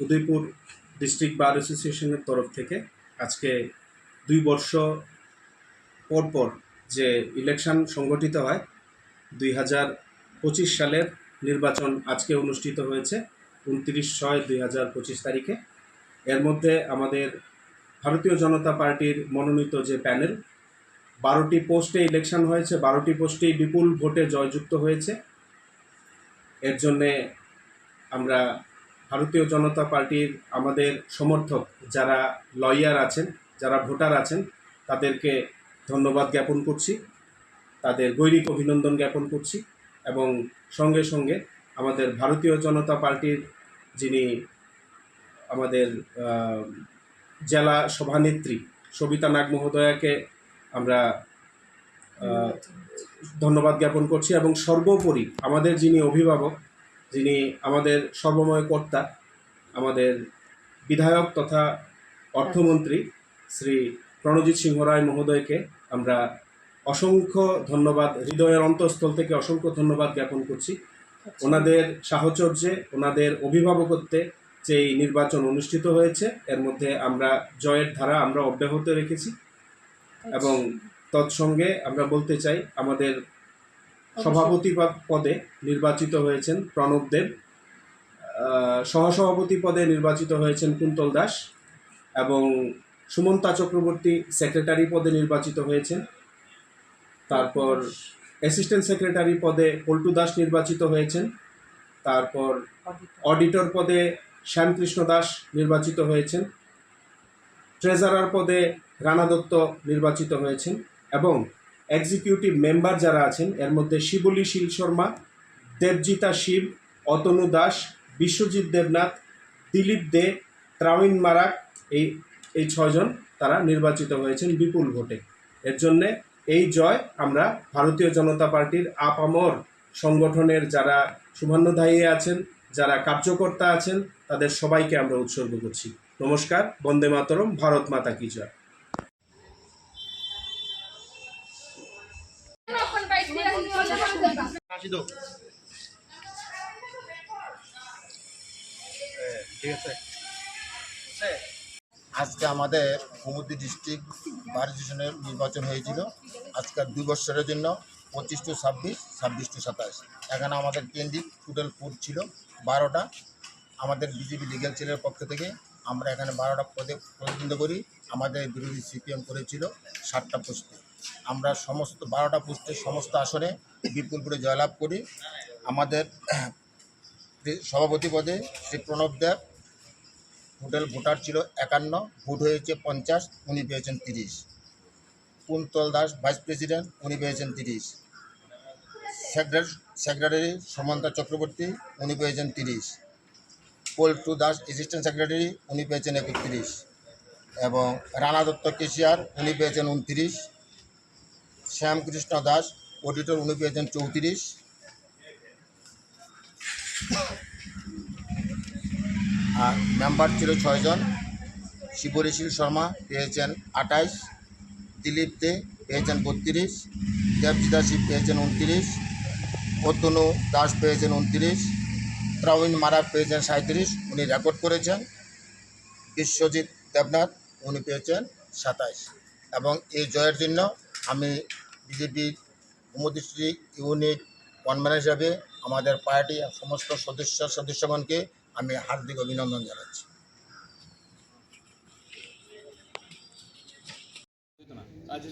Udaipur district বার অ্যাসোসিয়েশনের তরফ থেকে আজকে দুই বর্ষ পর পর যে ইলেকশন সংগঠিত হয়, দুই হাজার পঁচিশ সালের নির্বাচন আজকে অনুষ্ঠিত হয়েছে, উনত্রিশ ছয় দুই হাজার পঁচিশ তারিখে। এর মধ্যে আমাদের ভারতীয় জনতা পার্টির মনোনীত যে প্যানেল বারোটি পোস্টে ইলেকশন হয়েছে, বারোটি পোস্টেই বিপুল ভোটে জয়যুক্ত হয়েছে। এর জন্যে আমরা ভারতীয় জনতা পার্টির আমাদের সমর্থক যারা লয়ার আছেন, যারা ভোটার আছেন, তাদেরকে ধন্যবাদ জ্ঞাপন করছি। তাদের গৈরিক অভিনন্দন জ্ঞাপন করছি এবং সঙ্গে সঙ্গে আমাদের ভারতীয় জনতা পার্টির যিনি আমাদের জেলা সভানেত্রী সবিতা নাগ মহোদয়াকে আমরা ধন্যবাদ জ্ঞাপন করছি এবং সর্বোপরি আমাদের যিনি অভিভাবক, যিনি আমাদের সর্বময় কর্তা, আমাদের বিধায়ক তথা অর্থমন্ত্রী শ্রী প্রণজিৎ সিংহ রায় মহোদয়কে আমরা অসংখ্য ধন্যবাদ, হৃদয়ের অন্তঃস্থল থেকে অসংখ্য ধন্যবাদ জ্ঞাপন করছি। ওনাদের সাহচর্যে, ওনাদের অভিভাবকত্বে যে এই নির্বাচন অনুষ্ঠিত হয়েছে, এর মধ্যে আমরা জয়ের ধারা আমরা অব্যাহত রেখেছি। এবং তৎসঙ্গে আমরা বলতে চাই আমাদের সভাপতি পদে নির্বাচিত হয়েছেন প্রণব দেব। সহসভাপতি পদে নির্বাচিত হয়েছেন কুন্তল দাস এবং সুমন্তা চক্রবর্তী সেক্রেটারি পদে নির্বাচিত হয়েছেন। তারপর অ্যাসিস্ট্যান্ট সেক্রেটারি পদে পল্টু দাস নির্বাচিত হয়েছেন। তারপর অডিটর পদে শ্যামকৃষ্ণ দাস নির্বাচিত হয়েছেন। ট্রেজারার পদে রানা দত্ত নির্বাচিত হয়েছেন এবং এক্সিকিউটিভ মেম্বার যারা আছেন, এর মধ্যে শিবলী শীল শর্মা, দেবজিতা শিব অতনু দাস, বিশ্বজিৎ দেবনাথ, দিলীপ দে ত্রাউইন মারাক, এই এই ছয়জন তারা নির্বাচিত হয়েছেন বিপুল ভোটে। এর জন্যে এই জয় আমরা ভারতীয় জনতা পার্টির আপামর সংগঠনের যারা শুভান্নধায়ী আছেন, যারা কার্যকর্তা আছেন, তাদের সবাইকে আমরা উৎসর্গ করছি। নমস্কার, বন্দে মাতরম, ভারত মাতা কি জয়। আজকে আমাদের কুমুদি ডিস্ট্রিক্ট বার অ্যাসোসিয়েশনের নির্বাচন হয়েছিল। আজকের দুই বছরের জন্য পঁচিশ টু ছাব্বিশ ছাব্বিশ টু সাতাশ। এখানে আমাদের কেন্দ্রিক টোটাল কোড ছিল বারোটা। আমাদের বিজেপি লিগ্যাল সেলের পক্ষ থেকে আমরা এখানে বারোটা পদে প্রতিদ্বন্দ্ব করি। আমাদের বিরোধী সিপিএম করেছিল ষাটটা পোস্টে আমরা সমস্ত বারোটা পোস্টে সমস্ত আসনে বিপুল করে জয়লাভ করি। আমাদের সভাপতি পদে শ্রী প্রণব দেব। টোটাল ভোটার ছিল একান্ন, ভোট হয়েছে পঞ্চাশ, উনি পেয়েছেন তিরিশ। কুন্তল দাস, ভাইস প্রেসিডেন্ট, উনি পেয়েছেন তিরিশ। সেক্রেটারি সেক্রেটারি সমন্তা চক্রবর্তী, উনি পেয়েছেন তিরিশ। পল্টু দাস অ্যাসিস্ট্যান্ট সেক্রেটারি উনি পেয়েছেন একত্রিশ। এবং রানা দত্ত কেশিয়ার, উনি পেয়েছেন উনত্রিশ। শ্যামকৃষ্ণ দাস অডিটর উনি পেয়েছেন চৌত্রিশ। আর মেম্বার ছিল ছয়জন শিবরিশীল শর্মা পেয়েছেন আঠাইশ। দিলীপ দে পেয়েছেন বত্রিশ। দেবজিতা শিব পেয়েছেন উনত্রিশ। অতনু দাস পেয়েছেন উনত্রিশ। ত্রাউইন মারা পেয়েছেন সাঁত্রিশ উনি রেকর্ড করেছেন। বিশ্বজিৎ দেবনাথ উনি পেয়েছেন সাতাইশ। এবং এই জয়ের জন্য আমি বিজেপির কুমুদিশ্রী ইউনিট কনভেনার হিসাবে আমাদের পার্টি সমস্ত সদস্য সদস্যগণকে আমি হার্দিক অভিনন্দন জানাচ্ছি। আজ